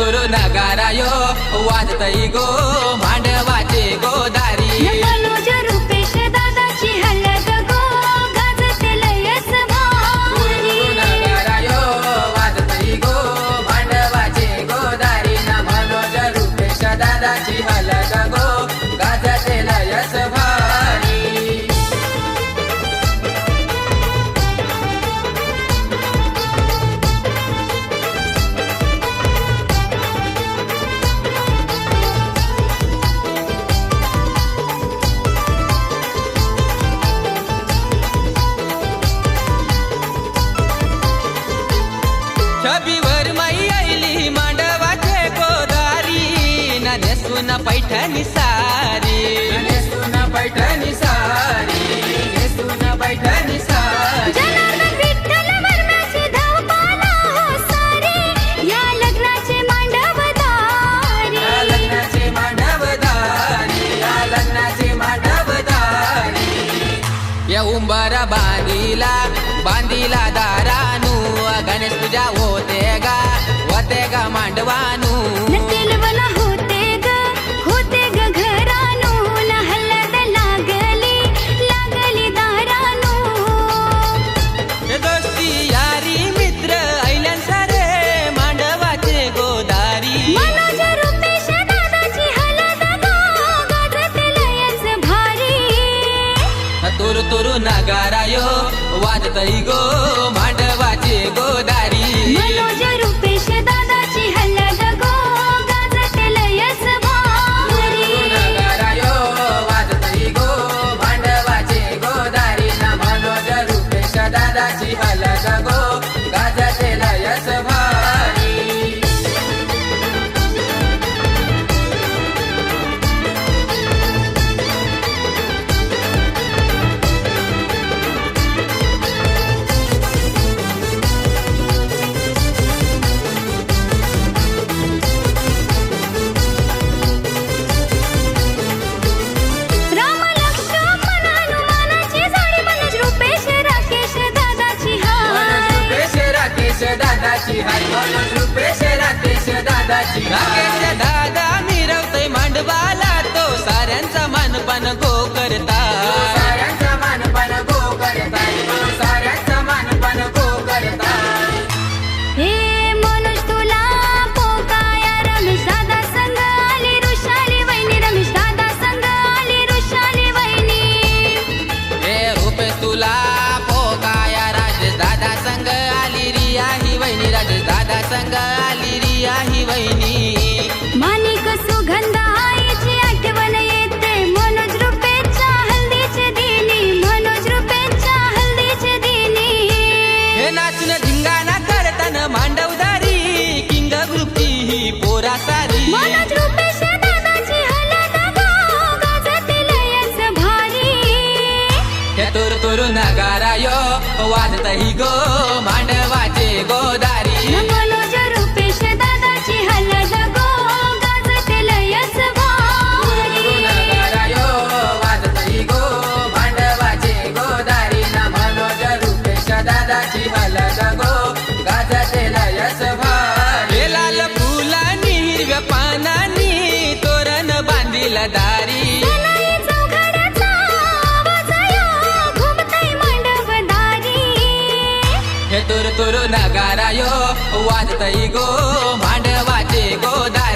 तुरुन नगारायो, वाजतै गो भाँडवाचे गो दार बांधिला बांधीला दारानू गणेश पूजा होते गा होते गा मांडवानू. नगारायो वाजतै गो. दादाची हाय. मनोज रुपेश राकेश दादाची राकेश दादा मिरवतोय मांडवाला तो साऱ्यांचा मानपान गो करता. साऱ्यांचा मानपान गो करता. साऱ्यांचा मानपान गो करता. हे मनोज तुला पोकाया रमेश दादा संग आली ऋषाली वहिनी. रमेश दादा संग आली ऋषाली वहिनी. हे रुपेश तुला पोकाया राजेश दादा संग आली रिया ही वहिनी राजेश दादा संग आली रिया ही वहिनी. माणिक सुगंध आईची आठवण येते. मनोज रुपेच्या हल्दीचे दिनी मनोज रुपेच्या हल्दीचे दिनी. हे नाचून धिंगाणा करताना मांडवदारी किंग ग्रुपची ही पोरा सारी. मनोज रुपेश दादाची हलद गो गाजते लयच भारी. हे तुर तुर नगारायो वाजतही गो मांडवाचे वाजतई गो मांडवाचे गोदा